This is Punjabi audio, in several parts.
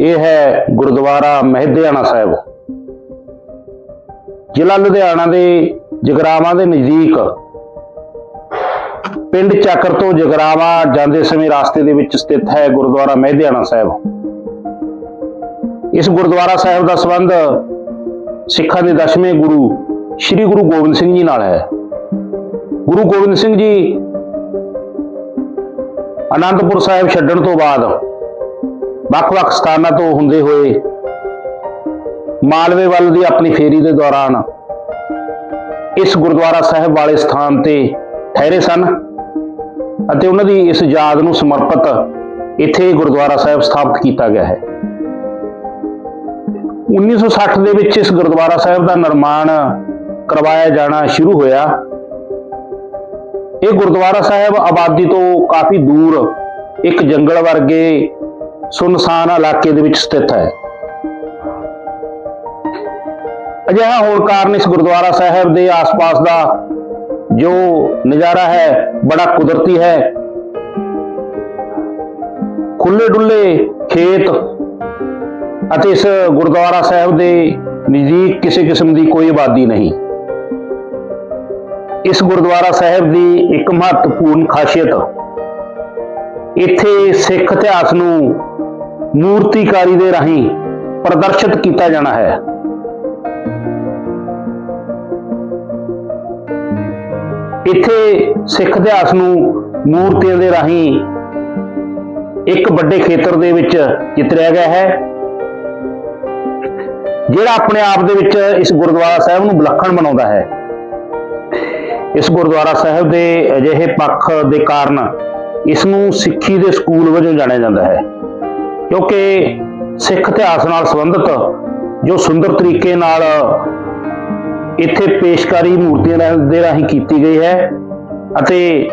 ਇਹ ਹੈ ਗੁਰਦੁਆਰਾ ਮਹਿਦਿਆਣਾ ਸਾਹਿਬ। ਜ਼ਿਲ੍ਹਾ ਲੁਧਿਆਣਾ ਦੇ ਜਗਰਾਵਾਂ ਦੇ ਨਜ਼ਦੀਕ, ਪਿੰਡ ਚੱਕਰ ਤੋਂ ਜਗਰਾਵਾ ਜਾਂਦੇ ਸਮੇਂ ਰਸਤੇ ਦੇ ਵਿੱਚ ਸਥਿਤ ਹੈ ਗੁਰਦੁਆਰਾ ਮਹਿਦਿਆਣਾ ਸਾਹਿਬ। ਇਸ ਗੁਰਦੁਆਰਾ ਸਾਹਿਬ ਦਾ ਸੰਬੰਧ ਸਿੱਖਾਂ ਦੇ ਦਸ਼ਵੇਂ ਗੁਰੂ, ਸ੍ਰੀ ਗੁਰੂ ਗੋਬਿੰਦ ਸਿੰਘ ਜੀ ਨਾਲ ਹੈ। ਗੁਰੂ ਗੋਬਿੰਦ ਸਿੰਘ ਜੀ ਅਨੰਦਪੁਰ ਸਾਹਿਬ ਛੱਡਣ ਤੋਂ ਬਾਅਦ ਵੱਖ-ਵੱਖ ਸਥਾਨਾਂ ਤੋਂ ਹੁੰਦੇ ਹੋਏ ਮਾਲਵੇ ਵੱਲ ਦੀ ਆਪਣੀ ਫੇਰੀ ਦੇ ਦੌਰਾਨ ਇਸ ਗੁਰਦੁਆਰਾ ਸਾਹਿਬ ਵਾਲੇ ਸਥਾਨ ਤੇ ਠਹਿਰੇ ਸਨ ਅਤੇ ਉਹਨਾਂ ਦੀ ਇਸ ਯਾਦ ਨੂੰ ਸਮਰਪਿਤ ਇੱਥੇ ਗੁਰਦੁਆਰਾ ਸਾਹਿਬ ਸਥਾਪਿਤ ਕੀਤਾ ਗਿਆ ਹੈ। 1960 ਦੇ ਵਿੱਚ ਇਸ ਗੁਰਦੁਆਰਾ ਸਾਹਿਬ ਦਾ ਨਿਰਮਾਣ ਕਰਵਾਇਆ ਜਾਣਾ ਸ਼ੁਰੂ ਹੋਇਆ। ਇਹ ਗੁਰਦੁਆਰਾ ਸਾਹਿਬ ਆਬਾਦੀ ਤੋਂ ਕਾਫੀ ਦੂਰ ਇੱਕ ਜੰਗਲ ਵਰਗੇ ਸੁਨਸਾਨ ਇਲਾਕੇ ਦੇ ਵਿੱਚ ਸਥਿਤ ਹੈ। ਅਜਿਹਾ ਹੋਣ ਕਾਰਨ ਇਸ ਗੁਰਦੁਆਰਾ ਸਾਹਿਬ ਦੇ ਆਸ-ਪਾਸ ਦਾ ਜੋ ਨਜ਼ਾਰਾ ਹੈ, ਬੜਾ ਕੁਦਰਤੀ ਹੈ। ਖੁੱਲੇ ਡੁੱਲੇ ਖੇਤ ਅਤੇ ਇਸ ਗੁਰਦੁਆਰਾ ਸਾਹਿਬ ਦੇ ਨਜ਼ਦੀਕ ਕਿਸੇ ਕਿਸਮ ਦੀ ਕੋਈ ਆਬਾਦੀ ਨਹੀਂ। ਇਸ ਗੁਰਦੁਆਰਾ ਸਾਹਿਬ ਦੀ ਇੱਕ ਮਹੱਤਵਪੂਰਨ ਖਾਸੀਅਤ, ਇੱਥੇ ਸਿੱਖ ਇਤਿਹਾਸ ਨੂੰ ਮੂਰਤੀਕਾਰੀ ਦੇ ਰਾਹੀਂ ਪ੍ਰਦਰਸ਼ਿਤ ਕੀਤਾ ਜਾਣਾ ਹੈ। ਇੱਥੇ ਸਿੱਖ ਇਤਿਹਾਸ ਨੂੰ ਮੂਰਤੀਆਂ ਦੇ ਰਾਹੀਂ ਇੱਕ ਵੱਡੇ ਖੇਤਰ ਦੇ ਵਿੱਚ ਚਿਤਰਿਆ ਗਿਆ ਹੈ। ਜਿਹੜਾ ਆਪਣੇ ਆਪ ਦੇ ਵਿੱਚ ਇਸ ਗੁਰਦੁਆਰਾ ਸਾਹਿਬ ਨੂੰ ਵਿਲੱਖਣ ਬਣਾਉਂਦਾ ਹੈ। ਇਸ ਗੁਰਦੁਆਰਾ ਸਾਹਿਬ ਦੇ ਅਜਿਹੇ ਪੱਖ ਦੇ ਕਾਰਨ ਇਸ ਨੂੰ ਸਿੱਖੀ ਦੇ ਸਕੂਲ ਵਜੋਂ ਜਾਣਿਆ ਜਾਂਦਾ ਹੈ। ਕਿਉਂਕਿ ਸਿੱਖ ਇਤਿਹਾਸ ਨਾਲ ਸੰਬੰਧਿਤ ਜੋ ਸੁੰਦਰ ਤਰੀਕੇ ਨਾਲ ਇੱਥੇ ਪੇਸ਼ਕਾਰੀ ਮੂਰਤੀਆਂ ਦੇ ਰਾਹੀਂ ਕੀਤੀ ਗਈ ਹੈ ਅਤੇ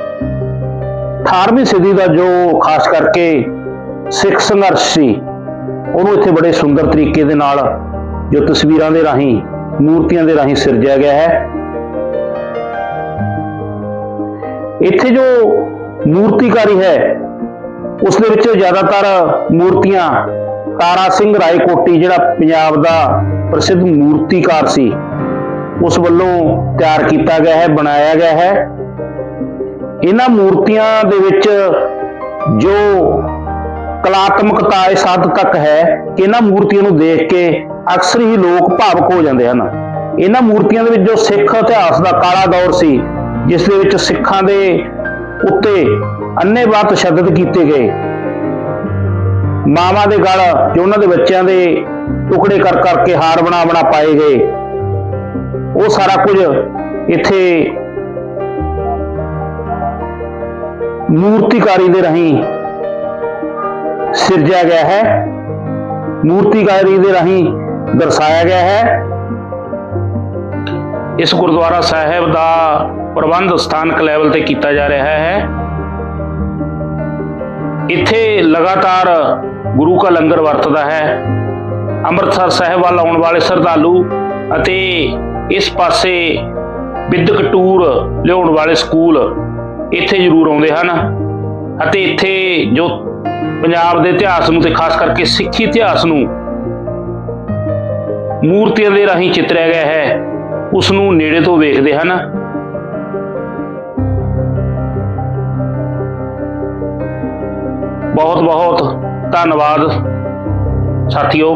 18ਵੀਂ ਸਦੀ ਦਾ ਜੋ ਖਾਸ ਕਰਕੇ ਸਿੱਖ ਸੰਘਰਸ਼ ਸੀ, ਉਹਨੂੰ ਇੱਥੇ ਬੜੇ ਸੁੰਦਰ ਤਰੀਕੇ ਦੇ ਨਾਲ ਜੋ ਤਸਵੀਰਾਂ ਦੇ ਰਾਹੀਂ, ਮੂਰਤੀਆਂ ਦੇ ਰਾਹੀਂ ਸਿਰਜਿਆ ਗਿਆ ਹੈ। ਇੱਥੇ ਜੋ ਮੂਰਤੀਕਾਰੀ ਹੈ ਉਸ ਦੇ ਵਿੱਚ ਜ਼ਿਆਦਾਤਰ ਮੂਰਤੀਆਂ ਤਾਰਾ ਸਿੰਘ ਰਾਏਕੋਟੀ, ਜਿਹੜਾ ਪੰਜਾਬ ਦਾ ਪ੍ਰਸਿੱਧ ਮੂਰਤੀਕਾਰ ਸੀ, ਉਸ ਵੱਲੋਂ ਤਿਆਰ ਕੀਤਾ ਗਿਆ ਹੈ, ਬਣਾਇਆ ਗਿਆ ਹੈ। ਇਹਨਾਂ ਮੂਰਤੀਆਂ ਦੇ ਵਿੱਚ ਜੋ ਕਲਾਤਮਕਤਾ ਇਸ ਹੱਦ ਤੱਕ ਹੈ ਕਿ ਇਹਨਾਂ ਮੂਰਤੀਆਂ ਨੂੰ ਦੇਖ ਕੇ ਅਕਸਰ ਹੀ ਲੋਕ ਭਾਵਕ ਹੋ ਜਾਂਦੇ ਹਨ। ਇਹਨਾਂ ਮੂਰਤੀਆਂ ਦੇ ਵਿੱਚ ਜੋ ਸਿੱਖ ਇਤਿਹਾਸ ਦਾ ਕਾਲਾ ਦੌਰ ਸੀ, ਜਿਸ ਦੇ ਵਿੱਚ ਸਿੱਖਾਂ ਦੇ ਉੱਤੇ ਅੰਨ੍ਹੇਵਾਹ ਤਸ਼ੱਦਦ ਕੀਤੇ ਗਏ। ਮਾਵਾਂ ਦੇ ਗਲ ਜੋ ਉਹਨਾਂ ਦੇ ਬੱਚਿਆਂ ਦੇ ਟੁਕੜੇ ਕਰ ਕਰਕੇ ਹਾਰ ਬਣਾ ਬਣਾ ਪਾਏ ਗਏ। ਉਹ ਸਾਰਾ ਕੁਝ ਇੱਥੇ ਮੂਰਤੀਕਾਰੀ ਦੇ ਰਾਹੀਂ ਸਿਰਜਿਆ ਗਿਆ ਹੈ। ਮੂਰਤੀਕਾਰੀ ਦੇ ਰਾਹੀਂ ਦਰਸਾਇਆ ਗਿਆ ਹੈ। ਇਸ ਗੁਰਦੁਆਰਾ ਸਾਹਿਬ ਦਾ ਪ੍ਰਬੰਧ ਸਥਾਨਕ ਲੈਵਲ ਤੇ ਕੀਤਾ ਜਾ ਰਿਹਾ ਹੈ। ਇੱਥੇ ਲਗਾਤਾਰ ਗੁਰੂ ਕਾ ਲੰਗਰ ਵਰਤਦਾ ਹੈ। ਅੰਮ੍ਰਿਤਸਰ ਸਾਹਿਬ ਵੱਲ ਆਉਣ ਵਾਲੇ ਸ਼ਰਧਾਲੂ ਅਤੇ ਇਸ ਪਾਸੇ ਵਿਦਿਅਕ ਟੂਰ ਲਿਆਉਣ ਵਾਲੇ ਸਕੂਲ ਇੱਥੇ ਜ਼ਰੂਰ ਆਉਂਦੇ ਹਨ ਅਤੇ ਇੱਥੇ ਜੋ ਪੰਜਾਬ ਦੇ ਇਤਿਹਾਸ ਨੂੰ ਤੇ ਖਾਸ ਕਰਕੇ ਸਿੱਖੀ ਇਤਿਹਾਸ ਨੂੰ ਮੂਰਤੀਆਂ ਦੇ ਰਾਹੀਂ ਚਿਤਰਿਆ ਗਿਆ ਹੈ, ਉਸ ਨੂੰ ਨੇੜੇ ਤੋਂ ਵੇਖਦੇ ਹਨ। ਬਹੁਤ ਬਹੁਤ ਧੰਨਵਾਦ ਸਾਥੀਓ।